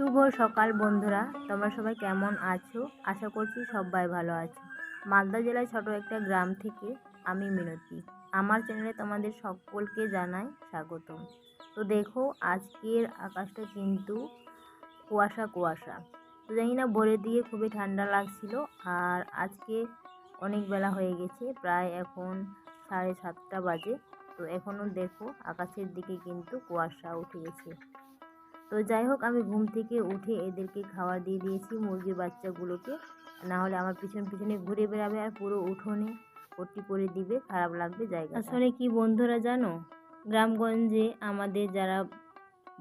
শুভ সকাল বন্ধুরা, তোমরা সবাই কেমন আছো? আশা করছি সবাই ভালো আছো। মালদা জেলায় ছোট একটা গ্রাম থেকে আমি মিনতি। আমার চ্যানেলে তোমাদের সকলকে জানাই স্বাগতম। তো দেখো, আজকের আকাশটা কিন্তু কুয়াশা কুয়াশা। তো জানি না ভোরের দিকে খুবই ঠান্ডা লাগছিল আর আজকে অনেক বেলা হয়ে গেছে, প্রায় এখন সাড়ে সাতটা বাজে। তো এখনও দেখো, আকাশের দিকে কিন্তু কুয়াশা উঠে গেছে। তো যাই হোক, আমি ঘুম থেকে উঠে এদেরকে খাওয়া দিয়ে দিয়েছি মুরগির বাচ্চাগুলোকে। না হলে আমার পিছন পিছনে ঘুরে বেড়াবে আর পুরো উঠোনে পট্টি করে দিবে, খারাপ লাগবে জায়গা আসলে কি বন্ধুরা জানো? গ্রামগঞ্জে আমাদের যারা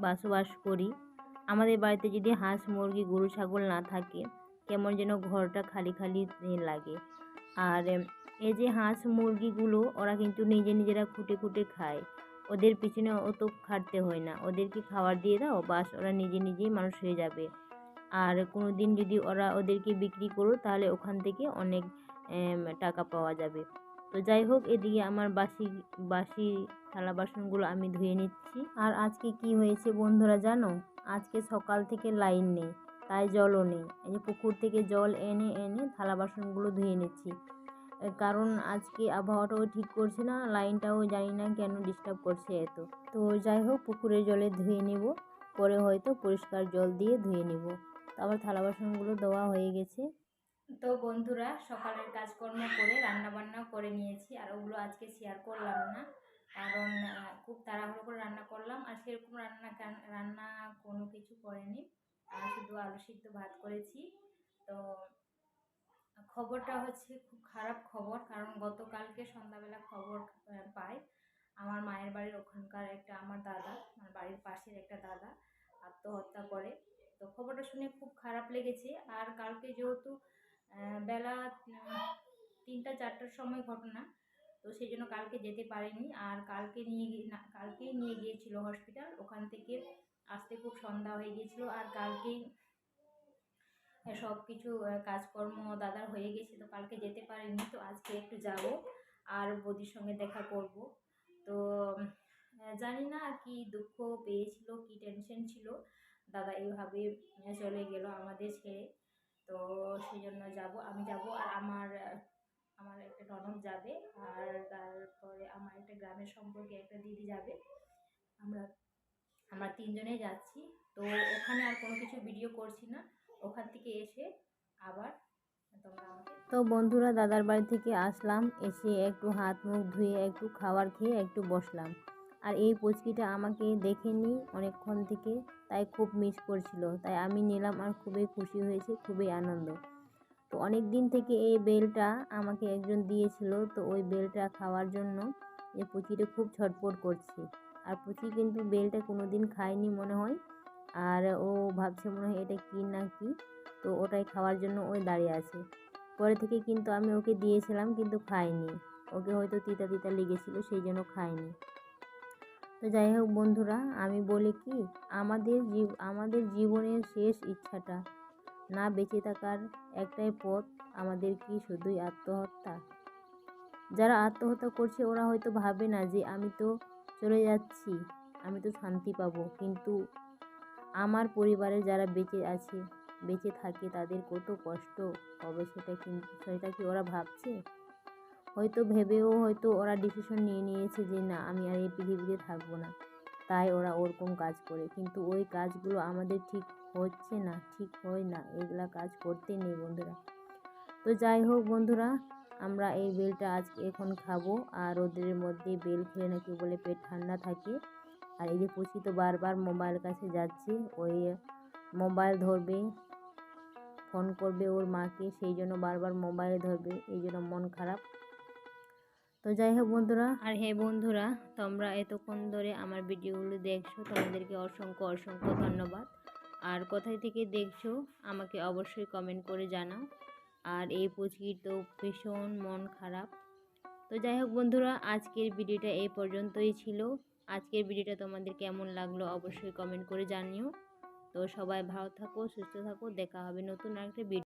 বসবাস করি, আমাদের বাড়িতে যদি হাঁস, মুরগি, গরু, ছাগল না থাকে, কেমন যেন ঘরটা খালি খালি লাগে। আর এই যে হাঁস, মুরগিগুলো, ওরা কিন্তু নিজে নিজেরা খুঁটে খুঁটে খায়। ওদের পিছনে অত খাটতে হয় না। ওদেরকে খাবার দিয়ে দাও, বাস ওরা নিজে নিজেই মানুষ হয়ে যাবে। আর কোনো দিন যদি ওরা ওদেরকে বিক্রি করো, তাহলে ওখান থেকে অনেক টাকা পাওয়া যাবে। তো যাই হোক, এদিকে আমার বাসি বাসি থালা বাসনগুলো আমি ধুয়ে নিচ্ছি। আর আজকে কি হয়েছে বন্ধুরা জানো? আজকে সকাল থেকে লাইন নেই, তাই জলও নেই। এই যে পুকুর থেকে জল এনে এনে থালা বাসনগুলো ধুয়ে নিচ্ছি। কারণ আজকে আবহাওয়াটাও ঠিক করছে না, লাইনটাও জানি না কেন ডিস্টার্ব করছে এত। তো যাই হোক, পুকুরের জলে ধুয়ে নেব, পরে হয়তো পরিষ্কার জল দিয়ে ধুয়ে নেব। তারপর থালা বাসনগুলো দেওয়া হয়ে গেছে। তো বন্ধুরা, সকালের কাজকর্ম করে রান্না বান্না করে নিয়েছি, আর ওগুলো আজকে শেয়ার করলাম না। কারণ খুব তাড়াহুড়ো করে রান্না করলাম, আর সেরকম রান্না রান্না কোনো কিছু করেনি। শুধু আলু সিদ্ধ ভাত করেছি। তো খবরটা হচ্ছে খুব খারাপ খবর, কারণ গতকালকে সন্ধ্যাবেলা খবর পাই। আমার মায়ের বাড়ির ওখানকার একটা, আমার দাদা, আমার বাড়ির পাশের একটা দাদা আত্মহত্যা করে। তো খবরটা শুনে খুব খারাপ লেগেছে। আর কালকে যেহেতু বেলা তিনটা, চারটার সময় ঘটনা, তো সেই জন্য কালকে যেতে পারেনি। আর কালকে নিয়ে কালকেই নিয়ে গিয়েছিল হসপিটাল। ওখান থেকে আসতে খুব সন্ধ্যা হয়ে গিয়েছিল। আর কালকেই সব কিছু কাজকর্ম দাদার হয়ে গেছে তো কালকে যেতে পারিনি, তো আজকে একটু যাব আর বৌদির সঙ্গে দেখা করব। তো জানি না কি দুঃখ পেয়েছিল, কি টেনশন ছিল। দাদা এইভাবে চলে গেল আমাদের ছেড়ে। তো সেই জন্য যাব, আমি যাব আর আমার আমার একটা ননদ যাবে আর তারপরে আমার একটা গ্রামের সম্পর্কে একটা দিদি যাবে। আমরা আমরা তিনজনেই যাচ্ছি। তো ওখানে আর কোনো কিছু ভিডিও করছি না। ওখান থেকে এসে আবার তো বন্ধুরা, দাদার বাড়ি থেকে আসলাম, এসে একটু হাত মুখ ধুয়ে একটু খাবার খেয়ে একটু বসলাম। আর এই পুচকিটা আমাকে দেখেনি অনেকক্ষণ থেকে, তাই খুব মিস করছিল। তাই আমি নিলাম আর খুবই খুশি হয়েছে, খুবই আনন্দ। তো অনেক দিন থেকে এই বেলটা আমাকে একজন দিয়েছিল, তো ওই বেলটা খাওয়ার জন্য এই পুচিটা খুব ছটপট করছে। আর পুচি কিন্তু বেলটা কোনো দিন খায়নি মনে হয়। আর ও ভাবছে মনে হয় এটা কী না কি? তো ওটাই খাওয়ার জন্য ওই দাঁড়িয়ে আছে। পরে থেকে কিন্তু আমি ওকে দিয়েছিলাম কিন্তু খায়নি ওকে হয়তো তিতা তিতা লেগেছিলো, সেই জন্য খায়নি তো যাই হোক বন্ধুরা, আমি বলি কি, আমাদের জীব আমাদের জীবনের শেষ ইচ্ছাটা না বেঁচে থাকার একটাই পথ আমাদের কি শুধুই আত্মহত্যা? যারা আত্মহত্যা করছে, ওরা হয়তো ভাবে না যে আমি তো চলে যাচ্ছি, আমি তো শান্তি পাবো। কিন্তু আমার পরিবারে যারা বেঁচে আছে, বেঁচে থাকে তাদের কত কষ্ট? হবে সেটা কিন্তু সেটা কি ওরা ভাবছে? হয়তো ভেবেও হয়তো ওরা ডিসিশন নিয়ে নিয়েছে যে না, আমি আর এই পৃথিবীতে থাকব না। তাই ওরা ওরকম কাজ করে। কিন্তু ওই কাজগুলো আমাদের ঠিক হচ্ছে না, ঠিক হয় না। এগুলা কাজ করতে নেই বন্ধুরা। তো যাই হোক বন্ধুরা, আমরা এই বেলটা আজকে এখন খাব। আর রোদের মধ্যে বেল খেলে নাকি বলে পেট ঠান্ডা থাকে। আর এই যে পুচি তো বারবার মোবাইল কাছে যাচ্ছে, ওই মোবাইল ধরবে, ফোন করবে ওর মাকে, সেই জন্য বারবার মোবাইল ধরবে, এই জন্য মন খারাপ। তো যাই হোক বন্ধুরা। আর হে বন্ধুরা, তোমরা এতক্ষণ ধরে আমার ভিডিওগুলো দেখছ, তোমাদেরকে অসংখ্য অসংখ্য ধন্যবাদ। আর কোথায় থেকে দেখছ, আমাকে অবশ্যই কমেন্ট করে জানাও। আর এই পুচকির তো ভীষণ মন খারাপ। তো যাই হোক বন্ধুরা, আজকের ভিডিওটা এই পর্যন্তই ছিল। আজকের ভিডিওটা তোমাদের কেমন লাগল অবশ্যই কমেন্ট করে জানিও। তো সবাই ভালো থাকো, সুস্থ থাকো, দেখা হবে নতুন একটা ভিডিও